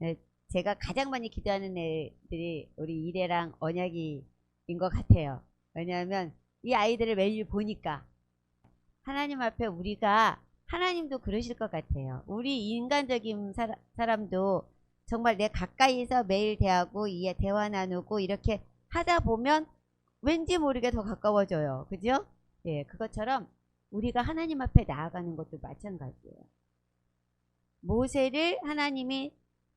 네, 제가 가장 많이 기도하는 애들이 우리 이래랑 언약이인 것 같아요. 왜냐하면 이 아이들을 매일 보니까 하나님 앞에 우리가 하나님도 그러실 것 같아요. 우리 인간적인 사람, 사람도 정말 내 가까이서 매일 대하고 이 대화 나누고 이렇게 하다 보면 왠지 모르게 더 가까워져요. 그죠? 예, 그것처럼 우리가 하나님 앞에 나아가는 것도 마찬가지예요. 모세를 하나님이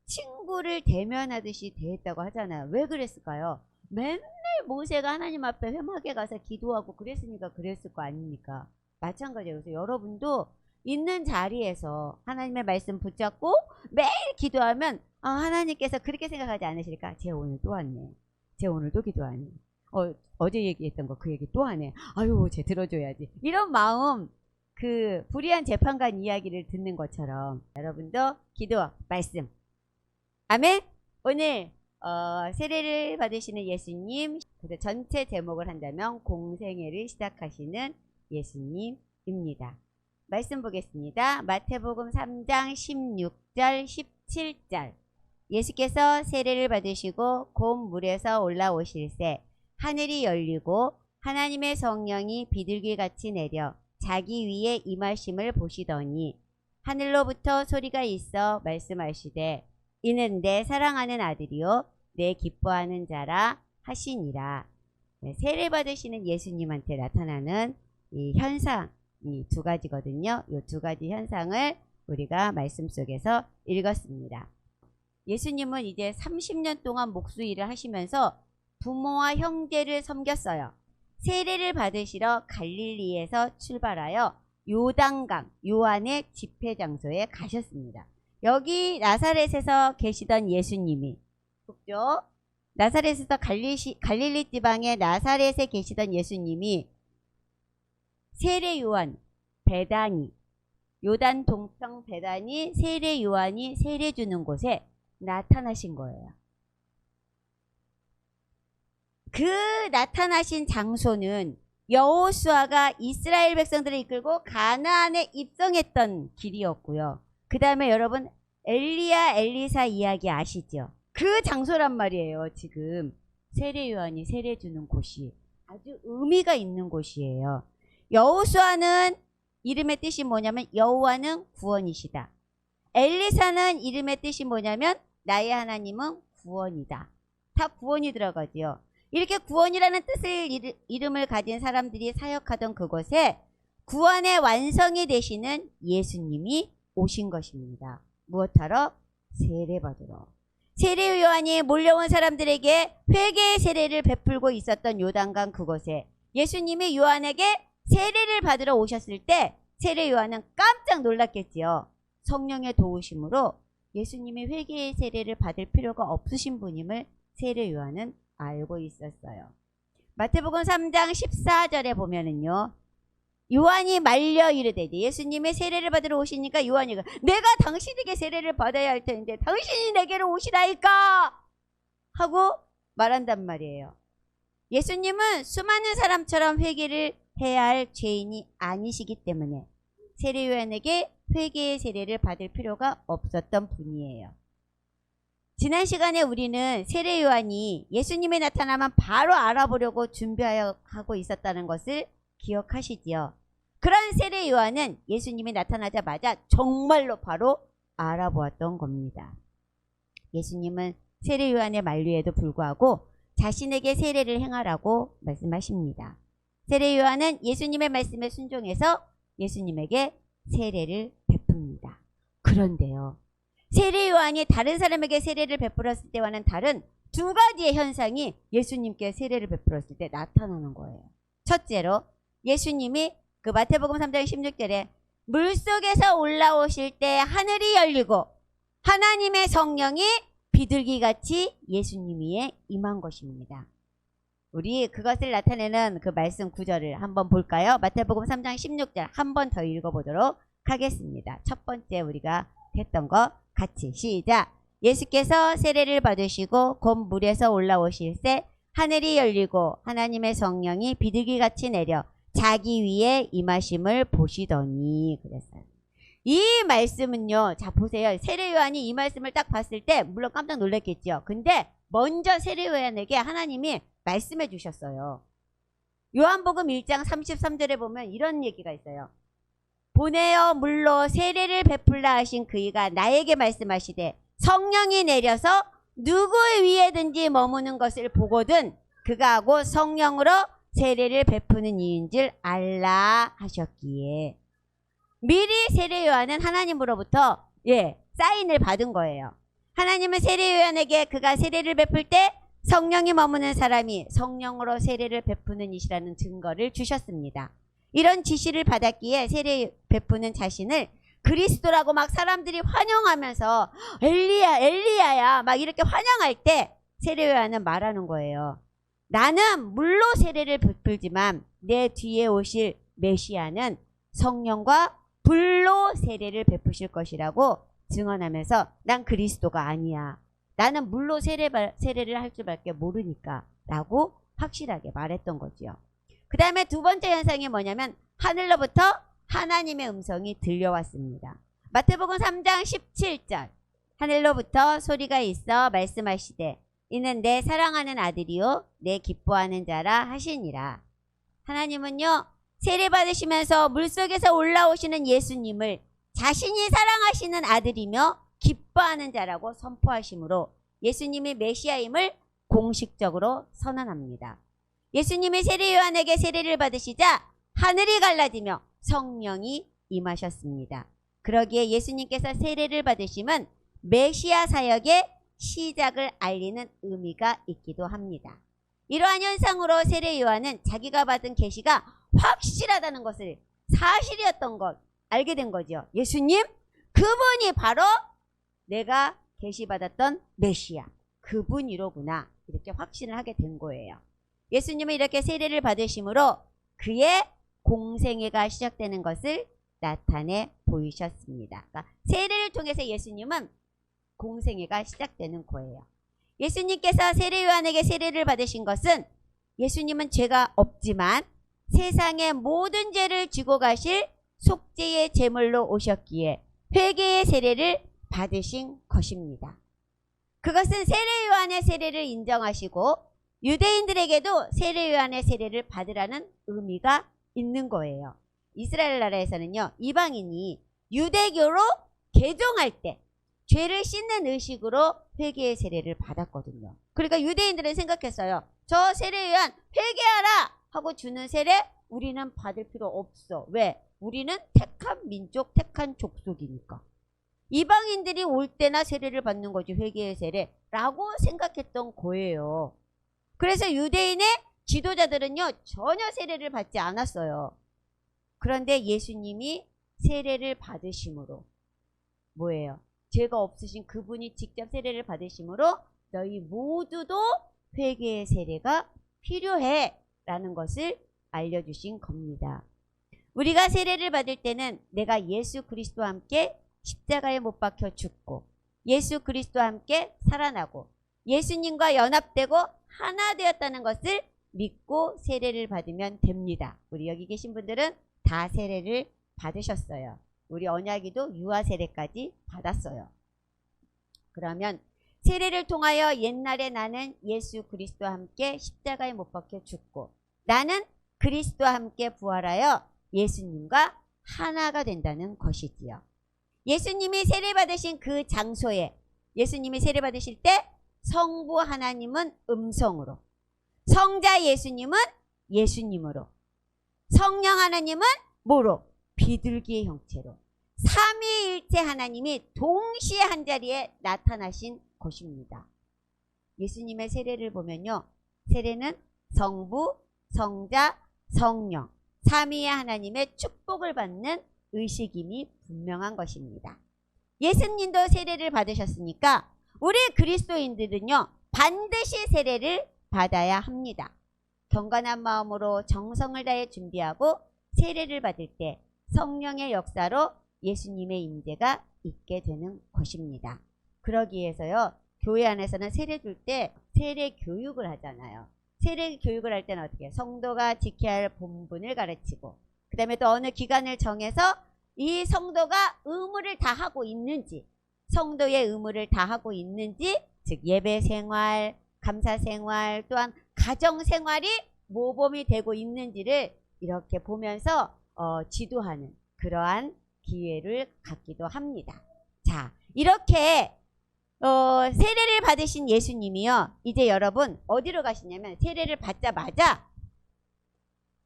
친구를 대면하듯이 대했다고 하잖아요. 왜 그랬을까요? 맨날 모세가 하나님 앞에 회막에 가서 기도하고 그랬으니까 그랬을 거 아닙니까? 마찬가지예요. 그래서 여러분도 있는 자리에서 하나님의 말씀 붙잡고 매일 기도하면 아, 하나님께서 그렇게 생각하지 않으실까? 제 오늘 또 왔네. 제 오늘도 기도하네. 어, 어제 얘기했던 거 그 얘기 또 하네. 아유, 쟤 들어줘야지. 이런 마음, 그 불의한 재판관 이야기를 듣는 것처럼 여러분도 기도, 말씀. 아멘. 오늘 어, 세례를 받으시는 예수님, 그래서 전체 제목을 한다면 공생애를 시작하시는 예수님입니다. 말씀 보겠습니다. 마태복음 3장 16절, 17절. 예수께서 세례를 받으시고 곧 물에서 올라오실새 하늘이 열리고 하나님의 성령이 비둘기같이 내려 자기 위에 임하심을 보시더니 하늘로부터 소리가 있어 말씀하시되 이는 내 사랑하는 아들이요 내 기뻐하는 자라 하시니라. 네, 세례 받으시는 예수님한테 나타나는 이 현상 이 두 가지거든요. 이 두 가지 현상을 우리가 말씀 속에서 읽었습니다. 예수님은 이제 30년 동안 목수 일을 하시면서 부모와 형제를 섬겼어요. 세례를 받으시러 갈릴리에서 출발하여 요단강 요한의 집회 장소에 가셨습니다. 여기 나사렛에서 계시던 예수님이 북쪽 나사렛에서 갈리시, 갈릴리 지방의 나사렛에 계시던 예수님이 세례 요한 베다니 요단 동평 베다니 세례 요한이 세례 주는 곳에 나타나신 거예요. 그 나타나신 장소는 여호수아가 이스라엘 백성들을 이끌고 가나안에 입성했던 길이었고요. 그 다음에 여러분 엘리야 엘리사 이야기 아시죠? 그 장소란 말이에요. 지금 세례 요한이 세례 주는 곳이 아주 의미가 있는 곳이에요. 여호수아는 이름의 뜻이 뭐냐면 여호와는 구원이시다. 엘리사는 이름의 뜻이 뭐냐면 나의 하나님은 구원이다. 다 구원이 들어가지요. 이렇게 구원이라는 뜻을 이름을 가진 사람들이 사역하던 그곳에 구원의 완성이 되시는 예수님이 오신 것입니다. 무엇하러? 세례받으러. 세례 요한이 몰려온 사람들에게 회개의 세례를 베풀고 있었던 요단강 그곳에 예수님이 요한에게 세례를 받으러 오셨을 때 세례 요한은 깜짝 놀랐겠지요. 성령의 도우심으로 예수님이 회개의 세례를 받을 필요가 없으신 분임을 세례 요한은 알고 있었어요. 마태복음 3장 14절에 보면은요. 요한이 말려 이르되 예수님의 세례를 받으러 오시니까 요한이 내가 당신에게 세례를 받아야 할 텐데 당신이 내게로 오시라니까 하고 말한단 말이에요. 예수님은 수많은 사람처럼 회개를 해야 할 죄인이 아니시기 때문에 세례 요한에게 회개의 세례를 받을 필요가 없었던 분이에요. 지난 시간에 우리는 세례 요한이 예수님이 나타나면 바로 알아보려고 준비하고 있었다는 것을 기억하시지요. 그런 세례 요한은 예수님이 나타나자마자 정말로 바로 알아보았던 겁니다. 예수님은 세례 요한의 만류에도 불구하고 자신에게 세례를 행하라고 말씀하십니다. 세례 요한은 예수님의 말씀에 순종해서 예수님에게 세례를 베풉니다. 그런데요. 세례 요한이 다른 사람에게 세례를 베풀었을 때와는 다른 두 가지의 현상이 예수님께 세례를 베풀었을 때 나타나는 거예요. 첫째로 예수님이 그 마태복음 3장 16절에 물속에서 올라오실 때 하늘이 열리고 하나님의 성령이 비둘기같이 예수님 위에 임한 것입니다. 우리 그것을 나타내는 그 말씀 구절을 한번 볼까요? 마태복음 3장 16절 한 번 더 읽어보도록 하겠습니다. 첫 번째 우리가 했던 거 같이 시작. 예수께서 세례를 받으시고 곧 물에서 올라오실새 하늘이 열리고 하나님의 성령이 비둘기같이 내려 자기 위에 임하심을 보시더니 그랬어요. 이 말씀은요. 자 보세요. 세례 요한이 이 말씀을 딱 봤을 때 물론 깜짝 놀랐겠죠. 근데 먼저 세례 요한에게 하나님이 말씀해 주셨어요. 요한복음 1장 33절에 보면 이런 얘기가 있어요. 보내어 물로 세례를 베풀라 하신 그이가 나에게 말씀하시되 성령이 내려서 누구 위에든지 머무는 것을 보거든 그가 하고 성령으로 세례를 베푸는 이인 줄 알라 하셨기에 미리 세례 요한은 하나님으로부터 예 사인을 받은 거예요. 하나님은 세례 요한에게 그가 세례를 베풀 때 성령이 머무는 사람이 성령으로 세례를 베푸는 이시라는 증거를 주셨습니다. 이런 지시를 받았기에 세례 베푸는 자신을 그리스도라고 막 사람들이 환영하면서 엘리야 엘리야야 막 이렇게 환영할 때 세례 요한은 말하는 거예요. 나는 물로 세례를 베풀지만 내 뒤에 오실 메시아는 성령과 불로 세례를 베푸실 것이라고 증언하면서 난 그리스도가 아니야. 나는 물로 세례, 세례를 할 줄밖에 모르니까 라고 확실하게 말했던 거지요. 그 다음에 두 번째 현상이 뭐냐면 하늘로부터 하나님의 음성이 들려왔습니다. 마태복음 3장 17절 하늘로부터 소리가 있어 말씀하시되 이는 내 사랑하는 아들이요 내 기뻐하는 자라 하시니라. 하나님은요 세례 받으시면서 물속에서 올라오시는 예수님을 자신이 사랑하시는 아들이며 기뻐하는 자라고 선포하심으로 예수님이 메시아임을 공식적으로 선언합니다. 예수님이 세례 요한에게 세례를 받으시자 하늘이 갈라지며 성령이 임하셨습니다. 그러기에 예수님께서 세례를 받으심은 메시아 사역의 시작을 알리는 의미가 있기도 합니다. 이러한 현상으로 세례 요한은 자기가 받은 계시가 확실하다는 것을 사실이었던 것 알게 된 거죠. 예수님 그분이 바로 내가 계시받았던 메시아 그분이로구나 이렇게 확신을 하게 된 거예요. 예수님은 이렇게 세례를 받으심으로 그의 공생애가 시작되는 것을 나타내 보이셨습니다. 그러니까 세례를 통해서 예수님은 공생애가 시작되는 거예요. 예수님께서 세례 요한에게 세례를 받으신 것은 예수님은 죄가 없지만 세상의 모든 죄를 지고 가실 속죄의 제물로 오셨기에 회개의 세례를 받으신 것입니다. 그것은 세례 요한의 세례를 인정하시고 유대인들에게도 세례 요한의 세례를 받으라는 의미가 있는 거예요. 이스라엘 나라에서는요, 이방인이 유대교로 개종할 때 죄를 씻는 의식으로 회개의 세례를 받았거든요. 그러니까 유대인들은 생각했어요. 저 세례 요한 회개하라 하고 주는 세례 우리는 받을 필요 없어. 왜? 우리는 택한 민족, 택한 족속이니까. 이방인들이 올 때나 세례를 받는 거지 회개의 세례라고 생각했던 거예요. 그래서 유대인의 지도자들은요 전혀 세례를 받지 않았어요. 그런데 예수님이 세례를 받으심으로 뭐예요? 죄가 없으신 그분이 직접 세례를 받으심으로 너희 모두도 회개의 세례가 필요해 라는 것을 알려주신 겁니다. 우리가 세례를 받을 때는 내가 예수 그리스도와 함께 십자가에 못 박혀 죽고 예수 그리스도와 함께 살아나고 예수님과 연합되고 하나 되었다는 것을 믿고 세례를 받으면 됩니다. 우리 여기 계신 분들은 다 세례를 받으셨어요. 우리 언약이도 유아 세례까지 받았어요. 그러면 세례를 통하여 옛날에 나는 예수 그리스도와 함께 십자가에 못 박혀 죽고 나는 그리스도와 함께 부활하여 예수님과 하나가 된다는 것이지요. 예수님이 세례 받으신 그 장소에 예수님이 세례 받으실 때 성부 하나님은 음성으로 성자 예수님은 예수님으로 성령 하나님은 뭐로? 비둘기의 형체로 삼위일체 하나님이 동시에 한 자리에 나타나신 것입니다. 예수님의 세례를 보면요. 세례는 성부, 성자, 성령 삼위의 하나님의 축복을 받는 의식임이 분명한 것입니다. 예수님도 세례를 받으셨으니까 우리 그리스도인들은요. 반드시 세례를 받아야 합니다. 경건한 마음으로 정성을 다해 준비하고 세례를 받을 때 성령의 역사로 예수님의 임재가 있게 되는 것입니다. 그러기 위해서요. 교회 안에서는 세례 줄 때 세례 교육을 하잖아요. 세례 교육을 할 때는 어떻게 해요? 성도가 지켜야 할 본분을 가르치고 그 다음에 또 어느 기간을 정해서 이 성도가 의무를 다 하고 있는지, 성도의 의무를 다 하고 있는지, 즉 예배 생활, 감사 생활, 또한 가정 생활이 모범이 되고 있는지를 이렇게 보면서 어, 지도하는 그러한 기회를 갖기도 합니다. 자, 이렇게 어, 세례를 받으신 예수님이요. 이제 여러분 어디로 가시냐면 세례를 받자마자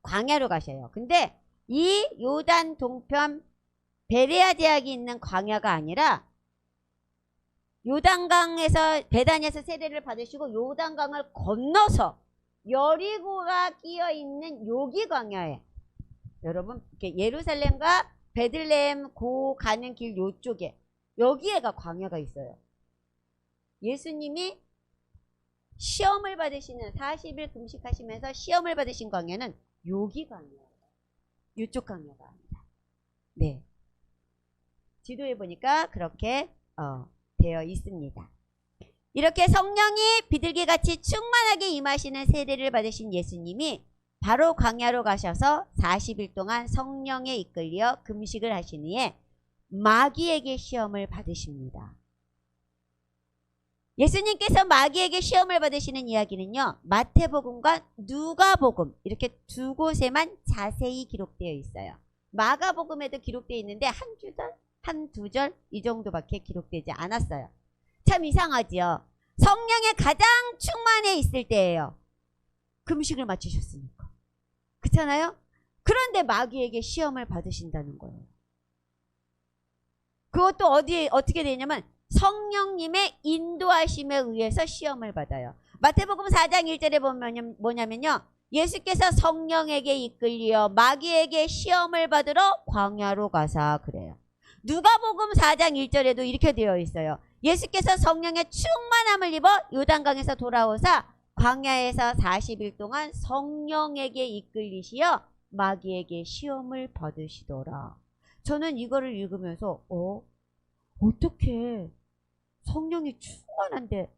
광야로 가셔요. 근데 이 요단 동편 베레아 대학이 있는 광야가 아니라 요단강에서 베단에서 세례를 받으시고 요단강을 건너서 여리고가 끼어 있는 요기 광야에 여러분 이렇게 예루살렘과 베들레헴 고 가는 길 요쪽에 여기에가 광야가 있어요. 예수님이 시험을 받으시는 40일 금식하시면서 시험을 받으신 광야는 요기 광야예요. 이쪽 광야가 아니라. 네. 지도에 보니까 그렇게 어, 되어 있습니다. 이렇게 성령이 비둘기같이 충만하게 임하시는 세례를 받으신 예수님이 바로 광야로 가셔서 40일 동안 성령에 이끌려 금식을 하신 후에 마귀에게 시험을 받으십니다. 예수님께서 마귀에게 시험을 받으시는 이야기는요. 마태복음과 누가복음 이렇게 두 곳에만 자세히 기록되어 있어요. 마가복음에도 기록되어 있는데 한 주절, 한 두 절 이 정도밖에 기록되지 않았어요. 참 이상하지요. 성령에 가장 충만해 있을 때예요. 금식을 마치셨으니까. 그렇잖아요? 그런데 마귀에게 시험을 받으신다는 거예요. 그것도 어디 어떻게 되냐면 성령님의 인도하심에 의해서 시험을 받아요. 마태복음 4장 1절에 보면 뭐냐면요. 예수께서 성령에게 이끌려 마귀에게 시험을 받으러 광야로 가사 그래요. 누가복음 4장 1절에도 이렇게 되어 있어요. 예수께서 성령의 충만함을 입어 요단강에서 돌아오사 광야에서 40일 동안 성령에게 이끌리시어 마귀에게 시험을 받으시더라. 저는 이거를 읽으면서 어 어떻게 성령이 충만한데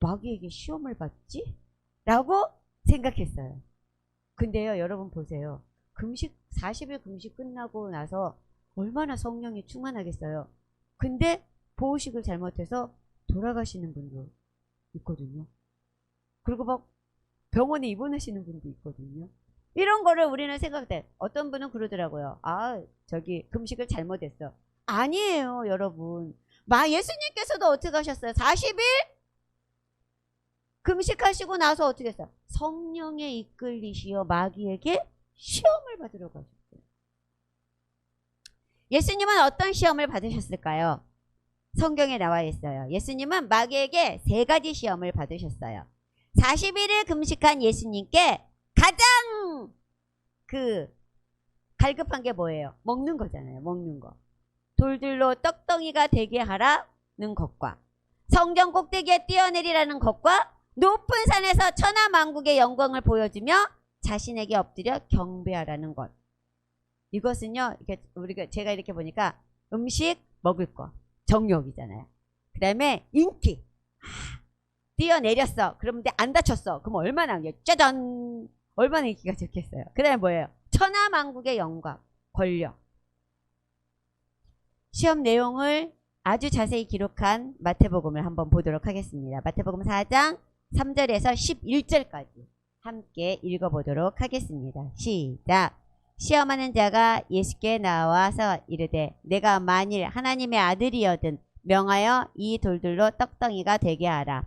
마귀에게 시험을 받지? 라고 생각했어요. 근데요, 여러분 보세요. 금식, 40일 금식 끝나고 나서 얼마나 성령이 충만하겠어요. 근데 보호식을 잘못해서 돌아가시는 분도 있거든요. 그리고 막 병원에 입원하시는 분도 있거든요. 이런 거를 우리는 생각돼. 어떤 분은 그러더라고요. 아, 저기 금식을 잘못했어. 아니에요, 여러분. 마 예수님께서도 어떻게 하셨어요? 40일 금식하시고 나서 어떻게 했어요? 성령에 이끌리시어 마귀에게 시험을 받으러 가셨어요. 예수님은 어떤 시험을 받으셨을까요? 성경에 나와 있어요. 예수님은 마귀에게 세 가지 시험을 받으셨어요. 41일 금식한 예수님께 가장 그 갈급한 게 뭐예요? 먹는 거잖아요. 먹는 거. 돌들로 떡덩이가 되게 하라는 것과 성경 꼭대기에 뛰어내리라는 것과 높은 산에서 천하 만국의 영광을 보여주며 자신에게 엎드려 경배하라는 것. 이것은요, 이렇게 우리가 제가 이렇게 보니까 음식 먹을 거 정욕이잖아요. 그 다음에 인기 아, 뛰어내렸어. 그런데 안 다쳤어. 그럼 얼마나 짜잔 얼마나 인기가 좋겠어요. 그 다음에 뭐예요? 천하만국의 영광, 권력. 시험 내용을 아주 자세히 기록한 마태복음을 한번 보도록 하겠습니다. 마태복음 4장 3절에서 11절까지 함께 읽어보도록 하겠습니다. 시작. 시험하는 자가 예수께 나와서 이르되 내가 만일 하나님의 아들이여든 명하여 이 돌들로 떡덩이가 되게 하라.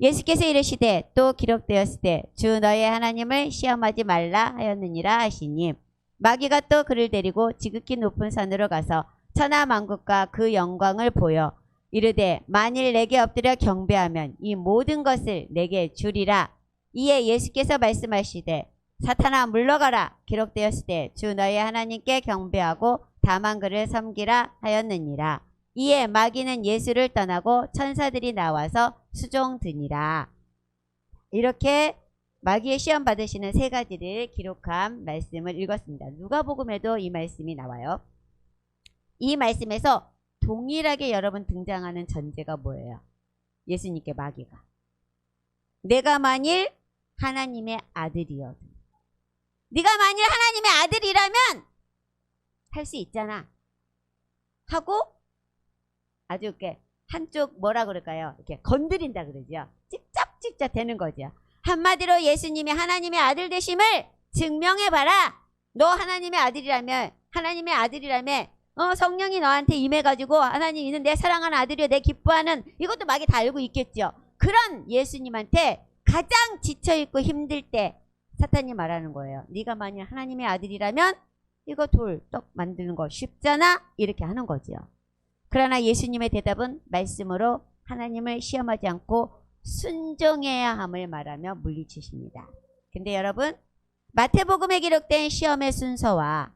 예수께서 이르시되 또 기록되었을 때주 너의 하나님을 시험하지 말라 하였느니라 하시니 마귀가 또 그를 데리고 지극히 높은 산으로 가서 천하 만국과 그 영광을 보여 이르되 만일 내게 엎드려 경배하면 이 모든 것을 내게 주리라. 이에 예수께서 말씀하시되 사탄아 물러가라 기록되었을 때주 너의 하나님께 경배하고 다만 그를 섬기라 하였느니라. 이에 마귀는 예수를 떠나고 천사들이 나와서 수종드니라. 이렇게 마귀의 시험 받으시는 세 가지를 기록한 말씀을 읽었습니다. 누가복음에도 이 말씀이 나와요. 이 말씀에서 동일하게 여러분 등장하는 전제가 뭐예요? 예수님께 마귀가 내가 만일 하나님의 아들이어도 네가 만일 하나님의 아들이라면 할 수 있잖아 하고 아주 이렇게 한쪽 뭐라 그럴까요? 이렇게 건드린다 그러죠. 찍잡찍잡 되는 거죠. 한마디로 예수님이 하나님의 아들 되심을 증명해 봐라. 너 하나님의 아들이라면 하나님의 아들이라면 어, 성령이 너한테 임해가지고 하나님 이는 내 사랑하는 아들이요 내 기뻐하는 이것도 마귀 다 알고 있겠죠. 그런 예수님한테 가장 지쳐있고 힘들 때 사탄이 말하는 거예요. 네가 만일 하나님의 아들이라면 이거 돌 떡 만드는 거 쉽잖아 이렇게 하는 거죠. 그러나 예수님의 대답은 말씀으로 하나님을 시험하지 않고 순종해야 함을 말하며 물리치십니다. 근데 여러분 마태복음에 기록된 시험의 순서와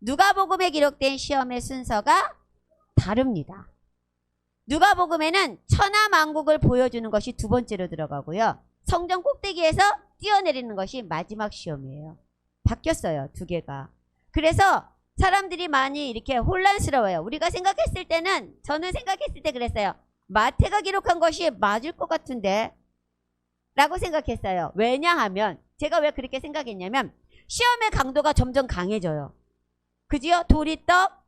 누가복음에 기록된 시험의 순서가 다릅니다. 누가복음에는 천하만국을 보여주는 것이 두 번째로 들어가고요. 성전 꼭대기에서 뛰어내리는 것이 마지막 시험이에요. 바뀌었어요, 두 개가. 그래서 사람들이 많이 이렇게 혼란스러워요. 우리가 생각했을 때는 저는 생각했을 때 그랬어요. 마태가 기록한 것이 맞을 것 같은데 라고 생각했어요. 왜냐하면 제가 왜 그렇게 생각했냐면 시험의 강도가 점점 강해져요. 그지요? 돌이 떡,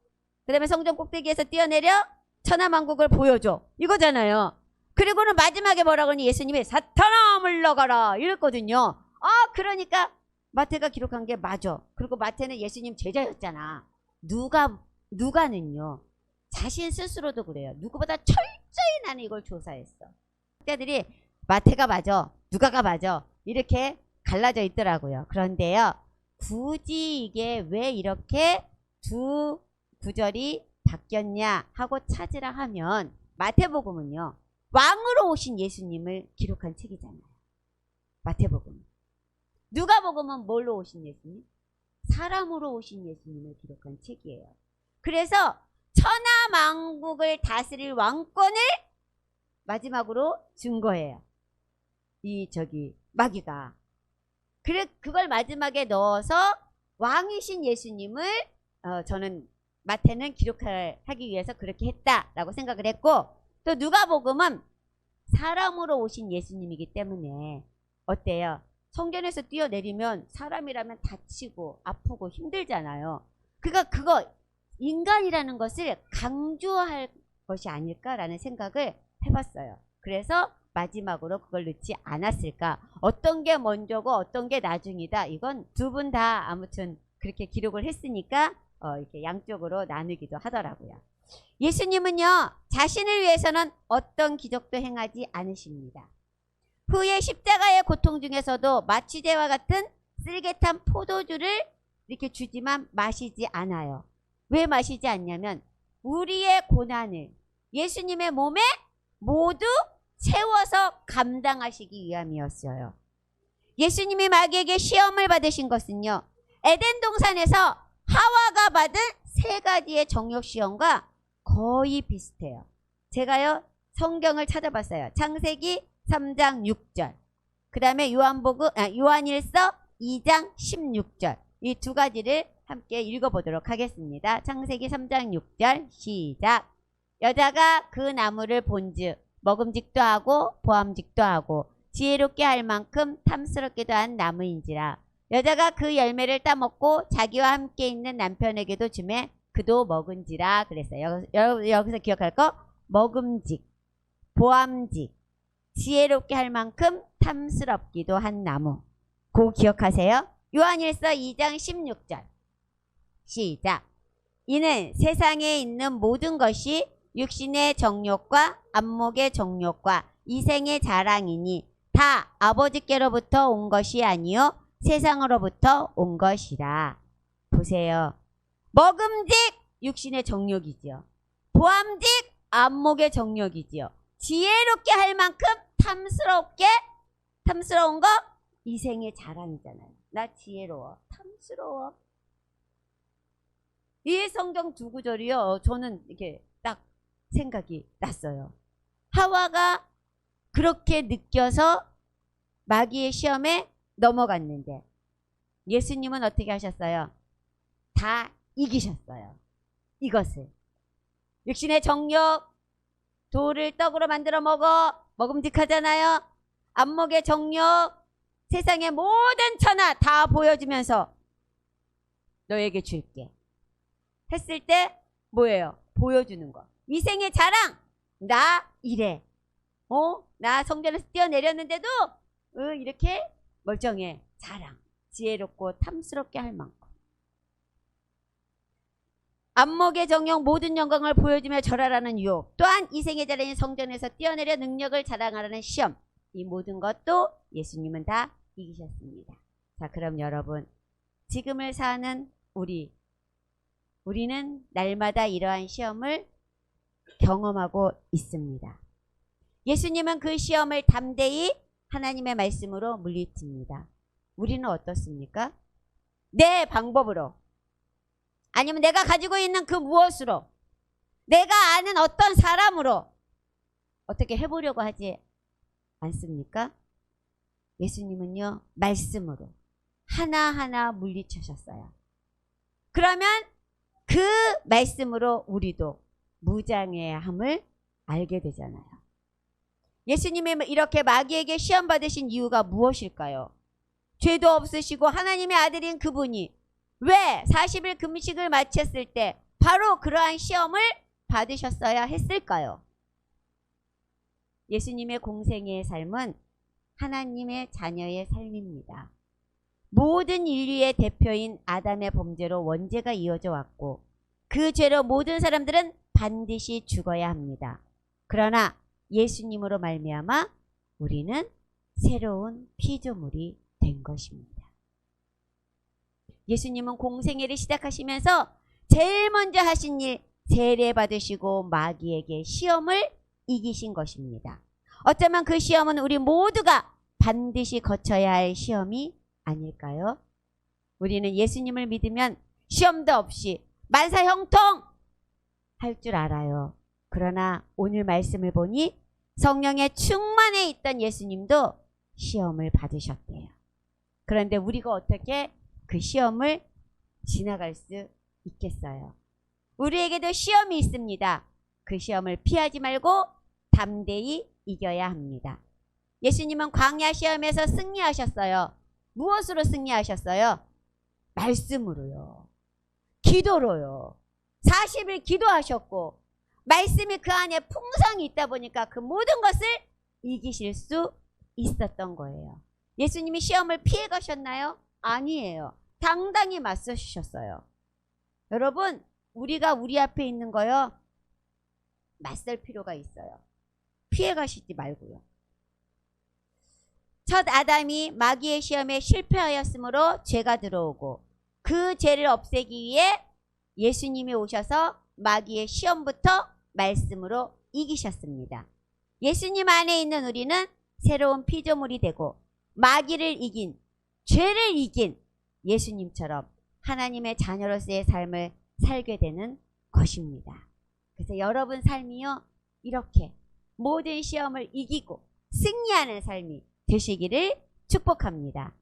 그 다음에 성전 꼭대기에서 뛰어내려 천하만국을 보여줘. 이거잖아요. 그리고는 마지막에 뭐라 그러니 예수님이 사탄아 물러가라 이랬거든요. 아 그러니까 마태가 기록한 게 맞아. 그리고 마태는 예수님 제자였잖아. 누가 누가는요. 자신 스스로도 그래요. 누구보다 철저히 나는 이걸 조사했어. 학자들이 마태가 맞아. 누가가 맞아. 이렇게 갈라져 있더라고요. 그런데요. 굳이 이게 왜 이렇게 두 구절이 바뀌었냐 하고 찾으라 하면 마태복음은요. 왕으로 오신 예수님을 기록한 책이잖아요. 마태복음. 누가복음은 뭘로 오신 예수님? 사람으로 오신 예수님을 기록한 책이에요. 그래서 천하 만국을 다스릴 왕권을 마지막으로 준 거예요. 이 저기 마귀가. 그래 그걸 마지막에 넣어서 왕이신 예수님을 어, 저는 마태는 기록하기 위해서 그렇게 했다라고 생각을 했고 또 누가복음은 사람으로 오신 예수님이기 때문에 어때요? 성전에서 뛰어내리면 사람이라면 다치고 아프고 힘들잖아요. 그러니까 그거 인간이라는 것을 강조할 것이 아닐까라는 생각을 해봤어요. 그래서 마지막으로 그걸 넣지 않았을까? 어떤 게 먼저고 어떤 게 나중이다. 이건 두 분 다 아무튼 그렇게 기록을 했으니까 어, 이렇게 양쪽으로 나누기도 하더라고요. 예수님은요, 자신을 위해서는 어떤 기적도 행하지 않으십니다. 후에 십자가의 고통 중에서도 마취제와 같은 쓸개탄 포도주를 이렇게 주지만 마시지 않아요. 왜 마시지 않냐면 우리의 고난을 예수님의 몸에 모두 채워서 감당하시기 위함이었어요. 예수님이 마귀에게 시험을 받으신 것은요. 에덴 동산에서 하와가 받은 세 가지의 정욕 시험과 거의 비슷해요. 제가요 성경을 찾아봤어요. 창세기 3장 6절. 그 다음에 요한복음 아, 요한일서 2장 16절. 이 두 가지를 함께 읽어보도록 하겠습니다. 창세기 3장 6절 시작. 여자가 그 나무를 본즉 먹음직도 하고 보암직도 하고 지혜롭게 할 만큼 탐스럽기도 한 나무인지라. 여자가 그 열매를 따먹고 자기와 함께 있는 남편에게도 주매 그도 먹은지라 그랬어요. 여, 여기서 기억할 거 먹음직, 보암직, 지혜롭게 할 만큼 탐스럽기도 한 나무. 고 기억하세요. 요한일서 2장 16절. 시작. 이는 세상에 있는 모든 것이 육신의 정욕과 안목의 정욕과 이생의 자랑이니 다 아버지께로부터 온 것이 아니요 세상으로부터 온 것이라. 보세요. 먹음직 육신의 정욕이지요. 보암직 안목의 정욕이지요. 지혜롭게 할 만큼 탐스럽게 탐스러운 거 이생의 자랑이잖아요. 나 지혜로워. 탐스러워. 이 성경 두 구절이요. 저는 이렇게 딱 생각이 났어요. 하와가 그렇게 느껴서 마귀의 시험에 넘어갔는데 예수님은 어떻게 하셨어요? 다 이기셨어요. 이것을. 육신의 정욕, 돌을 떡으로 만들어 먹어. 먹음직하잖아요. 안목의 정욕, 세상의 모든 천하 다 보여주면서 너에게 줄게. 했을 때 뭐예요? 보여주는 거. 이생의 자랑. 나 이래. 어? 나 성전에서 뛰어내렸는데도 어, 이렇게 멀쩡해. 자랑. 지혜롭고 탐스럽게 할 만큼. 안목의 정령 모든 영광을 보여주며 절하라는 유혹. 또한 이생의 자랑인 성전에서 뛰어내려 능력을 자랑하라는 시험. 이 모든 것도 예수님은 다 이기셨습니다. 자, 그럼 여러분, 지금을 사는 우리, 우리는 날마다 이러한 시험을 경험하고 있습니다. 예수님은 그 시험을 담대히 하나님의 말씀으로 물리칩니다. 우리는 어떻습니까? 내 방법으로, 아니면 내가 가지고 있는 그 무엇으로, 내가 아는 어떤 사람으로 어떻게 해보려고 하지 않습니까? 예수님은요, 말씀으로 하나하나 물리치셨어요. 그러면 그 말씀으로 우리도 무장해야 함을 알게 되잖아요. 예수님이 이렇게 마귀에게 시험 받으신 이유가 무엇일까요? 죄도 없으시고 하나님의 아들인 그분이 왜 40일 금식을 마쳤을 때 바로 그러한 시험을 받으셨어야 했을까요? 예수님의 공생의 삶은 하나님의 자녀의 삶입니다. 모든 인류의 대표인 아담의 범죄로 원죄가 이어져 왔고 그 죄로 모든 사람들은 반드시 죽어야 합니다. 그러나 예수님으로 말미암아 우리는 새로운 피조물이 된 것입니다. 예수님은 공생애를 시작하시면서 제일 먼저 하신 일 세례 받으시고 마귀에게 시험을 이기신 것입니다. 어쩌면 그 시험은 우리 모두가 반드시 거쳐야 할 시험이 아닐까요? 우리는 예수님을 믿으면 시험도 없이 만사 형통 할 줄 알아요. 그러나 오늘 말씀을 보니 성령에 충만해 있던 예수님도 시험을 받으셨대요. 그런데 우리가 어떻게 그 시험을 지나갈 수 있겠어요? 우리에게도 시험이 있습니다. 그 시험을 피하지 말고 담대히 이겨야 합니다. 예수님은 광야 시험에서 승리하셨어요. 무엇으로 승리하셨어요? 말씀으로요. 기도로요. 40일 기도하셨고 말씀이 그 안에 풍성이 있다 보니까 그 모든 것을 이기실 수 있었던 거예요. 예수님이 시험을 피해 가셨나요? 아니에요. 당당히 맞서주셨어요. 여러분, 우리가 우리 앞에 있는 거요. 맞설 필요가 있어요. 피해 가시지 말고요. 첫 아담이 마귀의 시험에 실패하였으므로 죄가 들어오고 그 죄를 없애기 위해 예수님이 오셔서 마귀의 시험부터 말씀으로 이기셨습니다. 예수님 안에 있는 우리는 새로운 피조물이 되고 마귀를 이긴 죄를 이긴 예수님처럼 하나님의 자녀로서의 삶을 살게 되는 것입니다. 그래서 여러분 삶이요 이렇게 모든 시험을 이기고 승리하는 삶이 되시기를 축복합니다.